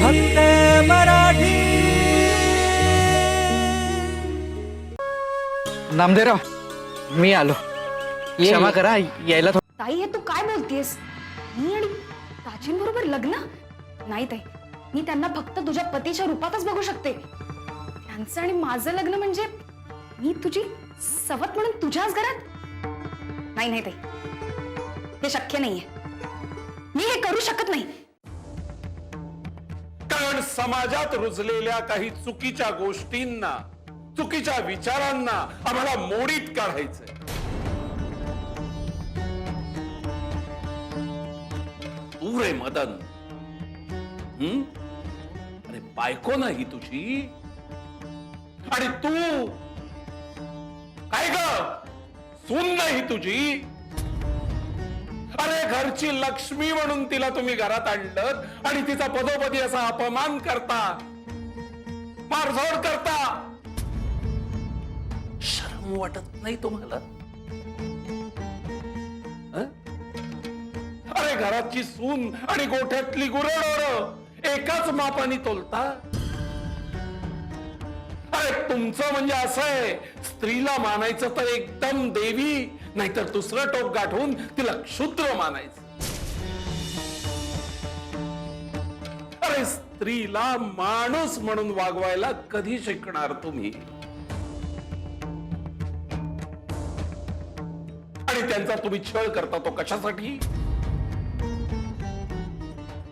फक्त मराठी. नामदेवराव मी आलो. क्षमा करा यायला ताई हे तू काय बोलतेस? मी आणि प्राचीन बरोबर लग्न? नाही ताई मी त्यांना फक्त तुझ्या पतीच्या रूपातच बघू शकते. त्यांचं आणि माझं लग्न म्हणजे मी तुझी सवत म्हणून तुझ्याच घरात? नाही नाही ताई हे शक्य नाहीये. मी हे करू शकत नाही. कारण समाजात रुजलेल्या काही चुकीच्या गोष्टींना चुकीच्या विचारांना आम्हाला मोडीत काढायचंय. तू रे मदन. हम्म अरे बायको नाही तुझी. आणि तू? काय ग? सून नाही तुझी. घरची लक्ष्मी म्हणून तिला तुम्ही घरात आणलं आणि तिचा पदोपदी असा अपमान करता मारझोड करता. शरम वाटत नाही तुम्हाला? अरे घराची सून आणि गोठ्यातली गुरडोर एकाच मापाने तोलता? अरे तुमचं म्हणजे असं आहे स्त्रीला मानायचं तर एकदम देवी नाहीतर दुसरं टोक गाठून तिला क्षुद्र मानायचं. अरे स्त्रीला माणूस म्हणून वागवायला कधी शिकणार तुम्ही? आणि त्यांचा तुम्ही छळ करता तो कशासाठी?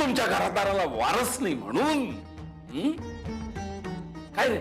तुमच्या घरादाराला वारस नाही म्हणून काय रे?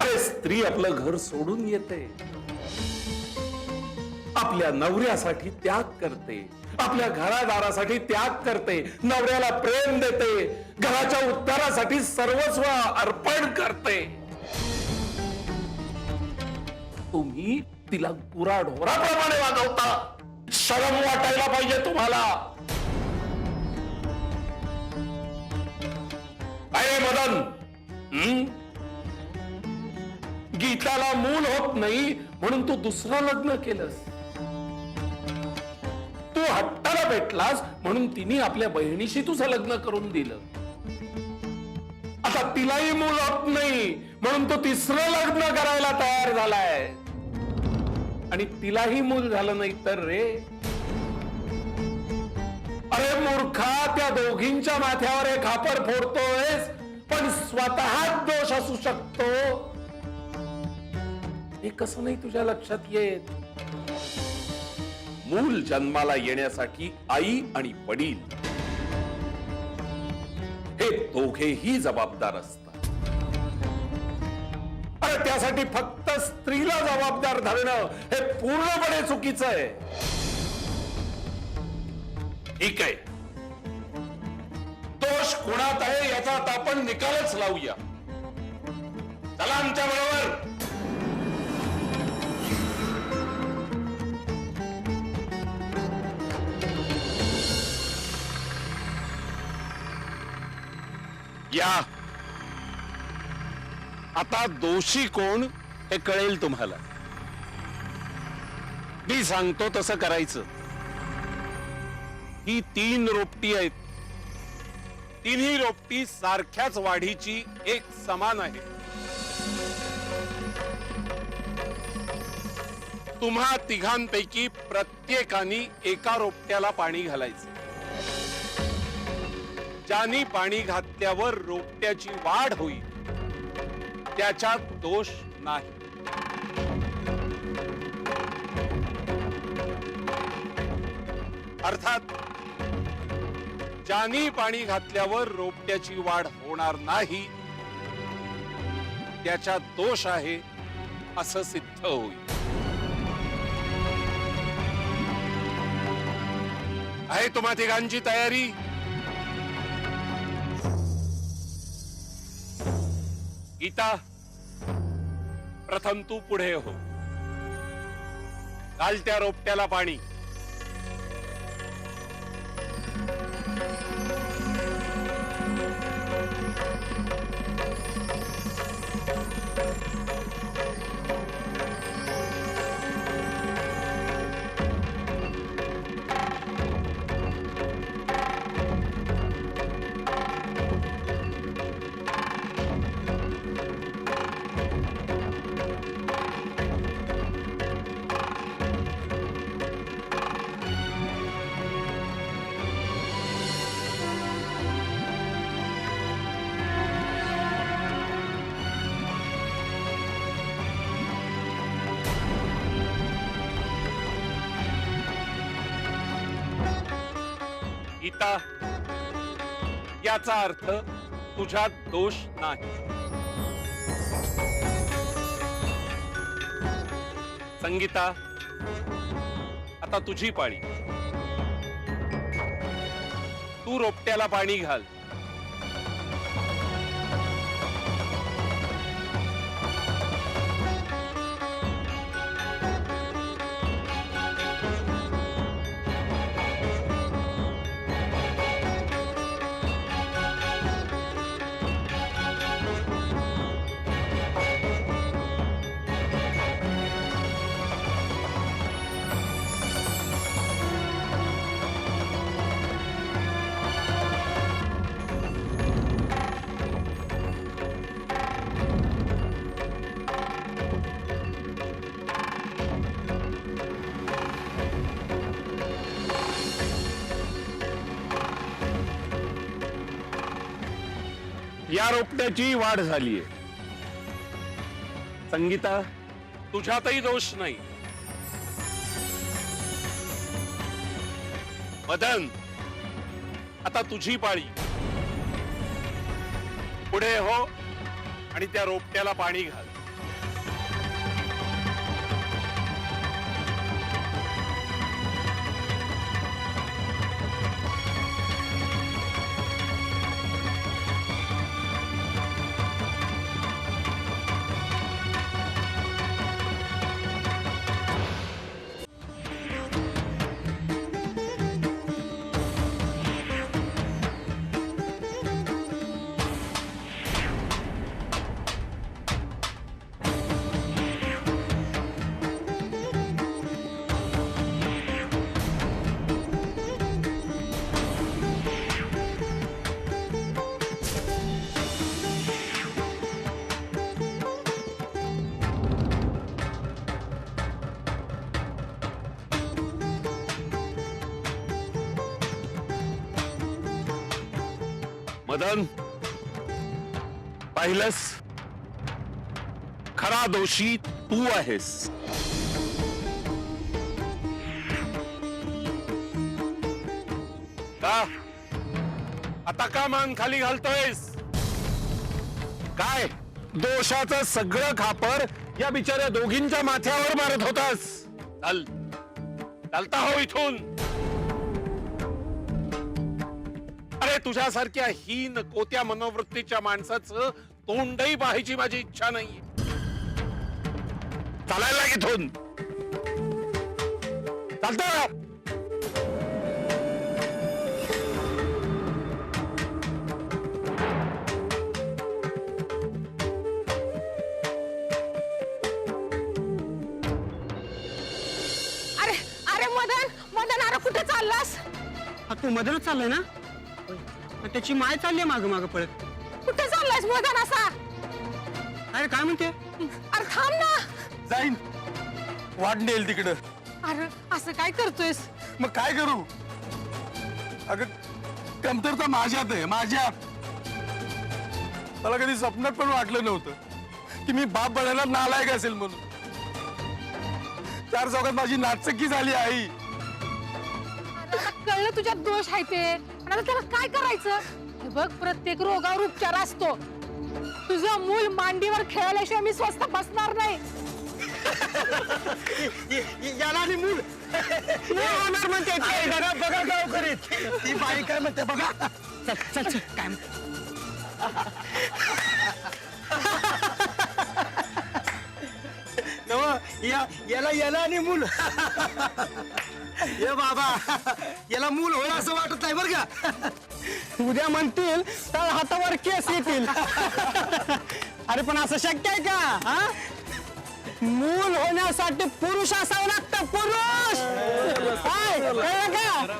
अरे स्त्री आपलं घर सोडून येते. आपल्या नवऱ्यासाठी त्याग करते. आपल्या घरादारासाठी त्याग करते. नवऱ्याला प्रेम देते. घराच्या उत्तरासाठी सर्वस्व अर्पण करते. तुम्ही तिला गुरा ढोराप्रमाणे वागवता. शरम वाटायला पाहिजे तुम्हाला. अरे मदन गीताला मूल होत नाही म्हणून तू दुसरं लग्न केलंस. हट्टाला भेटलास म्हणून तिने आपल्या बहिणीशी तुझं लग्न करून दिलं. आता तिलाही मूल होत नाही म्हणून तो तिसरं लग्न करायला तयार झालाय. आणि तिलाही मूल झालं नाही तर रे? अरे मूर्खा त्या दोघींच्या माथ्यावर एक खापर फोडतोयस पण स्वतः दोष असू शकतो. हे कसं नाही तुझ्या लक्षात येत? मूल जन्माला येण्यासाठी आई आणि वडील. हे दोघेही जबाबदार असतात. अरे त्यासाठी फक्त स्त्रीला जबाबदार धरणं हे पूर्णपणे चुकीचं आहे. ठीक आहे. दोष कुणात आहे याचा आता आपण निकालच लावूया. चला आमच्या बरोबर. या. आता दोषी कोण हे कळेल तुम्हाला. मी सांगतो तसं करायचं. ही तीन रोपटी आहेत. तिन्ही रोपटी सारख्याच वाढीची एक समान आहे. तुम्हा तिघांपैकी प्रत्येकाने एका रोपट्याला पाणी घालायचं. ज्यानी पाणी घातल्यावर रोपट्याची वाढ होईल त्याच्यात दोष नाही. अर्थात ज्यानी पाणी घातल्यावर रोपट्याची वाढ होणार नाही त्याच्यात दोष आहे असं सिद्ध होईल. आहे तुम्हा तिघांची तयारी? गीता प्रथम तू पुढे हो. कालत्या रोपट्याला पाणी. गीता याचा अर्थ तुझ्यात दोष नाही. संगीता आता तुझी पाळी. तू रोपट्याला पाणी घाल. या रोपट्याची वाढ झालीय. संगीता तुझ्यातही दोष नाही. मदन आता तुझी पाळी. पुढे हो आणि त्या रोपट्याला पाणी घाल. मदन पाहिलंस? खरा दोषी तू आहेस. का? आता का मान खाली घालतोयस? काय? दोषाचं सगळं खापर या बिचाऱ्या दोघींच्या माथ्यावर मारत होतास. चाल. चालता हो इथून. तुझ्यासारख्या हीन कोत्या मनोवृत्तीच्या माणसाचं तोंडही पाहायची माझी इच्छा नाही चालायला लाग इथून. चालतं अरे अरे मदन मदन अरे कुठे चाललास? हा तू मधूनच चाललाय ना. आणि त्याची माय चालली माग माग पळत. कुठे चाललास मदन असा? अरे काय म्हणते? अरे थांब ना. जाईन. वाट नेल तिकडं. अरे असं काय करतोयस? मग काय करू? अगं कमतरता माझ्यात आहे माझ्यात. मला कधी स्वप्नात पण वाटलं नव्हतं की मी बाप बनायला नालायक असेल म्हणून. चार चौकात माझी नाचक्की झाली आई. अरे आता कळलं तुझ्यात दोष आहे ते. पण आता त्याला काय करायचं? हे बघ प्रत्येक रोगावर उपचार असतो. तुझं मूल मांडीवर खेळल्याशिवाय मी स्वस्त बसणार नाही. याला आणि मूल. होणार म्हणते ते. बघा बघा गाव करीत ती बाई काय म्हणते बघा. चल चल चल. काय म्हणते? नवं, या याला याला आणि मूल. ये बाबा याला मूल होईल असं वाटत नाही बरं का? उद्या म्हणतील तर हातावर केस येतील. अरे पण असं शक्य आहे का? हा? मूल होण्यासाठी पुरुष असावं लागतं पुरुष! काय कळलं का?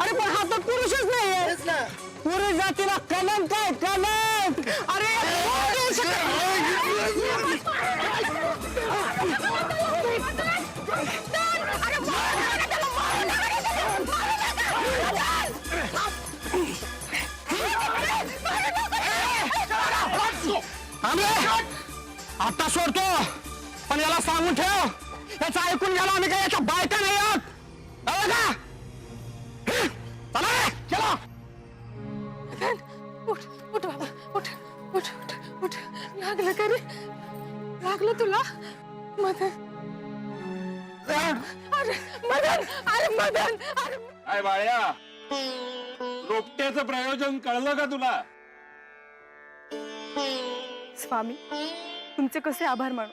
अरे पण हा तर पुरुषच नाही पुरुष जातीला कलंक काय कलंक! अरे आता सोडतो. पण याला सांगून ठेव. याचं ऐकून घ्यायला आम्ही काय याच्या बायका नाही आहोत. लागलं का रे? लागलं तुला? मदन. अरे मदन अरे मदन अरे बाळ्या? रोपट्याचं प्रयोजन कळलं का तुला? स्वामी तुमचे कसे आभार मानू?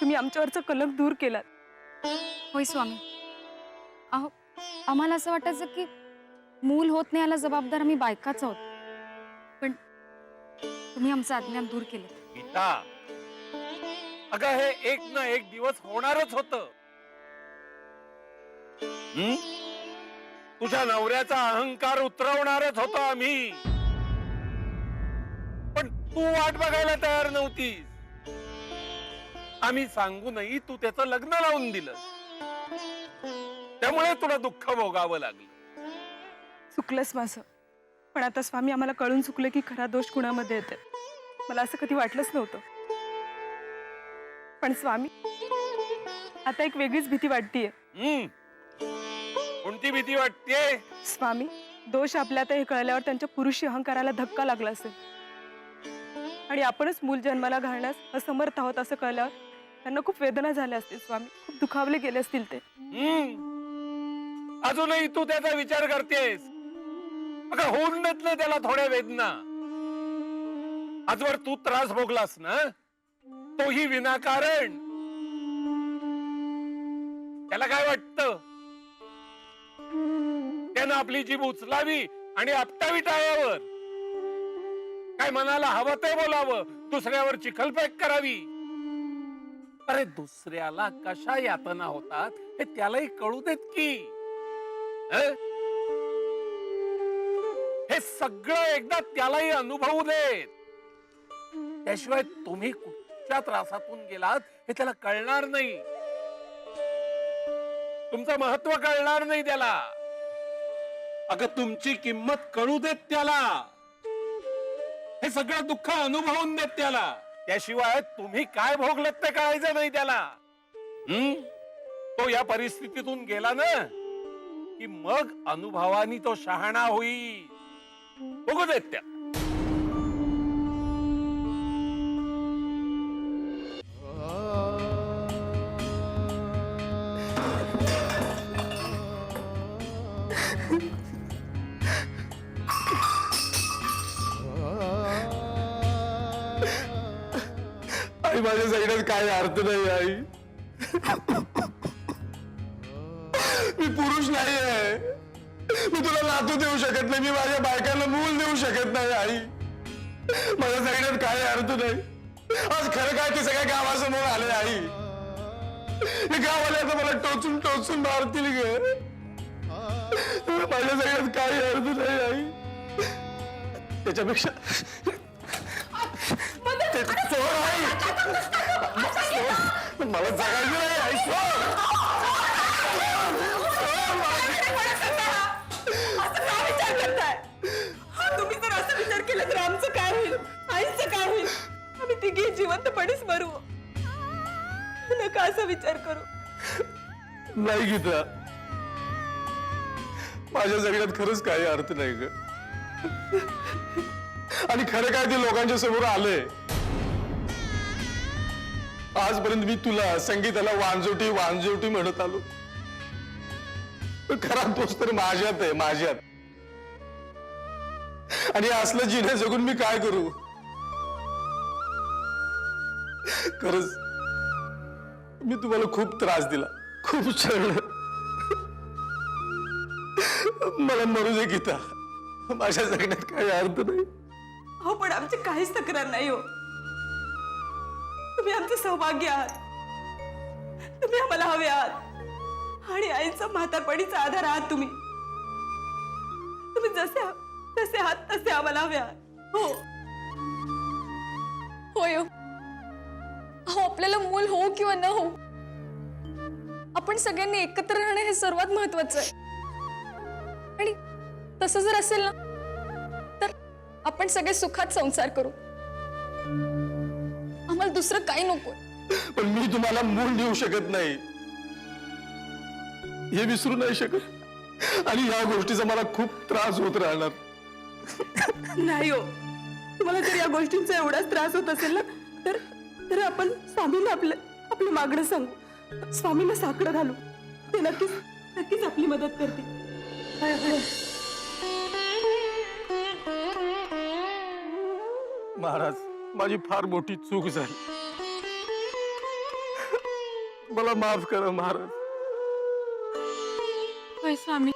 तुम्ही आमच्यावरचा कलंक दूर केलात. होय स्वामी. अहो आम्हाला असं वाटायचं की मूल होत नाही याला जबाबदार आम्ही बायकाच आहोत. पण तुम्ही आमचं अज्ञान दूर केलं. गीता अगं हे एक ना एक दिवस होणारच होत. तुझ्या नवऱ्याचा अहंकार उतरवणारच होतो आम्ही. तू वाट बघायला तयार नव्हतीस. आम्ही सांगूनही तू त्याचं लग्न लावून दिलं. त्यामुळे तुला दुःख भोगावं लागलं. चुकलंच माझं. पण आता स्वामी आम्हाला कळून चुकलं की खरा दोष कुणामध्ये येते मला असं कधी वाटलंच नव्हतं. पण स्वामी आता एक वेगळीच भीती वाटतीये. कोणती भीती वाटते स्वामी दोष आपल्या आता हे कळल्यावर त्यांच्या पुरुषी अहंकाराला धक्का लागला असेल. आणि आपणच मूल जन्माला घालण्यास असमर्थ आहोत असं कळल्यावर त्यांना खूप वेदना झाल्या असतील स्वामी. खूप दुखावले गेले असतील ते. अजूनही तू त्याचा विचार करतेस. अगं होऊन देत ना त्याला थोड्या वेदना. आजवर तू त्रास भोगलास ना? तोही विनाकारण. त्याला काय वाटत? त्यानं आपली जीभ उचलावी आणि आपटावी टाळ्यावर काय मनाला हवं ते बोलावं. दुसऱ्यावर चिखलफेक करावी. अरे दुसऱ्याला कशा यातना होतात हे त्यालाही कळू देत की. हे सगळं एकदा त्यालाही अनुभवू देत. त्याशिवाय तुम्ही कुठच्या त्रासातून गेलात हे त्याला कळणार नाही. तुमचं महत्त्व कळणार नाही त्याला. अगं तुमची किंमत कळू देत त्याला. हे सगळं दुःख अनुभवून देत त्याला. त्याशिवाय तुम्ही काय भोगलत ते कळायचं नाही त्याला. हम्म तो या परिस्थितीतून गेला ना की मग अनुभवानी तो शहाणा होईल. बघू देत त्या. माझ्या साईडात काय अर्थ नाही आई. मी पुरुष नाही आहे. मी तुला नातू देऊ शकत नाही मी माझ्या बायकांना मूल देऊ शकत नाही आई. माझ्या साईडात काय अर्थ नाही. आज खरं काय ते सगळ्या गावासमोर आले आई. हे गावाले आता मला टोचून टोचून मारतील ग. माझ्या सगळ्यात काही अर्थ नाही आई. त्याच्यापेक्षा ते सोड आई सोड. मला जगायचं नाही आई तुम्ही जर असं विचार केला तर आमचं काय होईल आईचं काय होईल आम्ही तिघे जिवंतपणेच मरू नका असा विचार करू नाही गीता. माझ्या जगण्यात खरंच काही अर्थ नाही ग. आणि खरं काय ते लोकांच्या समोर आलंय? आजपर्यंत मी तुला संगीताला वांजोटी वांजोटी म्हणत आलो. खरा दोष तर माझ्यात आहे माझ्यात. आणि असलं जिने जगून मी काय करू? खरंच मी तुम्हाला खूप त्रास दिला खूप छळलं मला मरू दे गीता. माझ्या जगण्यात काही अर्थ नाही. हो पण आमची काहीच तक्रार नाही हो. तुम्ही आमचं सौभाग्य आहात. तुम्ही आम्हाला हवे आहात. आणि आईचा म्हातारपणीचा आधार आहात तुम्ही. तुम्ही जसे तसे आहात तसे आम्हाला हवे आहात. हो. होय हो. आपल्याला मूल हो किंवा न हो आपण सगळ्यांनी एकत्र राहणं हे सर्वात महत्वाचं आहे. आणि तसं जर असेल ना तर आपण सगळे सुखात संसार करू. आम्हाला दुसरं काही नको पण मी तुम्हाला मूल देऊ शकत नाही. हे विसरू नाही शकत. आणि या गोष्टीचा मला खूप त्रास होत राहणार. नाही हो. तुम्हाला जर या गोष्टींचा एवढाच त्रास होत असेल ना तर तर आपण स्वामीला आपलं आपलं मागणं सांगू. स्वामींना साकडं घालू. ते नक्कीच नक्कीच आपली मदत करते महाराज माझी फार मोठी चूक झाली. मला माफ करा महाराज. स्वामी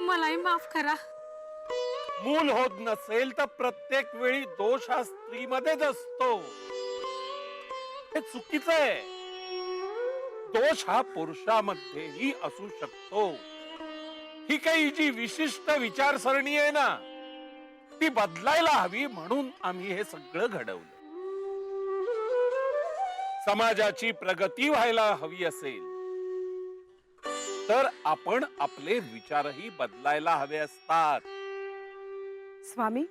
मलाही माफ करा. मूल होत नसेल तर प्रत्येक वेळी दोष हा स्त्रीमध्येच असतो. हे चुकीचं आहे. दोष हा पुरुषामध्येही असू शकतो. ही काही जी विशिष्ट विचारसरणी आहे ना ती बदलायला हवी म्हणून आम्ही हे सगळं घडवलं. समाजाची प्रगती व्हायला हवी असेल तर आपण आपले विचारही बदलायला हवे असतात. स्वामी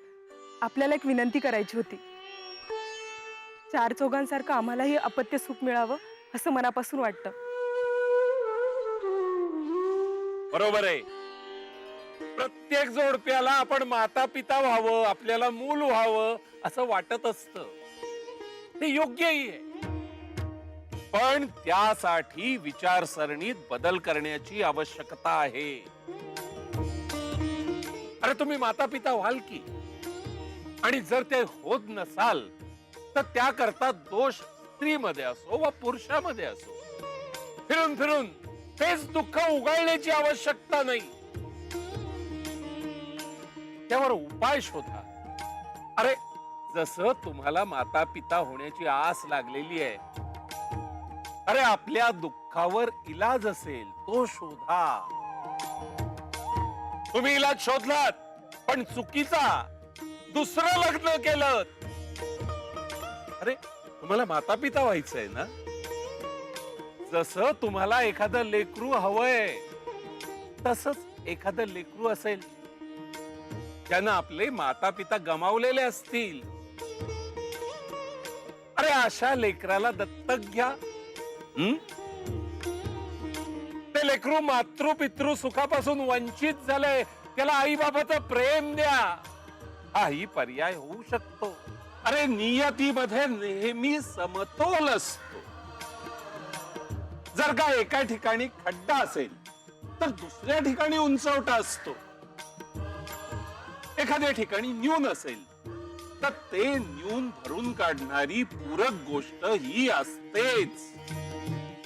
आपल्याला एक विनंती करायची होती. चार चौघांसारखं आम्हालाही अपत्य सुख मिळावं असं मनापासून वाटतं. बरोबर आहे. प्रत्येक जोडप्याला आपण माता पिता व्हावं आपल्याला मूल व्हावं असं वाटत असत. ते योग्यही आहे. पण त्यासाठी विचारसरणीत बदल करण्याची आवश्यकता आहे. अरे तुम्ही माता पिता व्हाल की? आणि जर ते होत नसाल तर त्याकरता दोष स्त्रीमध्ये असो व पुरुषामध्ये असो. फिरून फिरून तेच दुःख उगाळण्याची आवश्यकता नाही. त्यावर उपाय शोधा. अरे जसं तुम्हाला माता पिता होण्याची आस लागलेली आहे अरे आपल्या दुःखावर इलाज असेल तो शोधा. तुम्ही इलाज शोधलात पण चुकीचा. दुसरं लग्न केलं अरे तुम्हाला माता पिता व्हायचंय ना? जसं तुम्हाला एखादं लेकरू हवंय तसच एखादं लेकरू असेल ज्यानं आपले माता पिता गमावलेले असतील. अरे अशा लेकराला दत्तक घ्या ते लेकरू मातृ पितृ सुखापासून वंचित झालंय त्याला आई बाबाचं प्रेम द्या. हाही पर्याय होऊ शकतो. अरे नियतीमध्ये नेहमी समतोल असतो. जर का एका ठिकाणी खड्डा असेल तर दुसऱ्या ठिकाणी उंचवटा असतो. एखाद्या ठिकाणी न्यून असेल तर ते न्यून भरून काढणारी पूरक गोष्ट ही असतेच.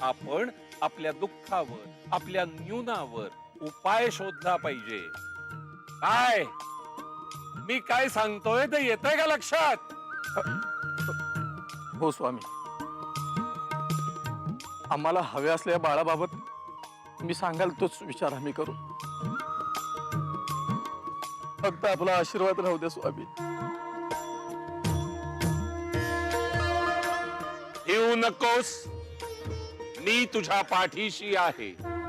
आपण आपल्या दुःखावर आपल्या न्यूनावर उपाय शोधला पाहिजे. काय? मी काय सांगतोय ते येतंय का लक्षात? हो स्वामी. आम्हाला हव्या असलेल्या बाळाबाबत मी सांगाल तोच विचार आम्ही करू. फक्त आपला आशीर्वाद राहू द्या स्वामी. येऊ नकोस. मी तुझ्या पाठीशी आहे.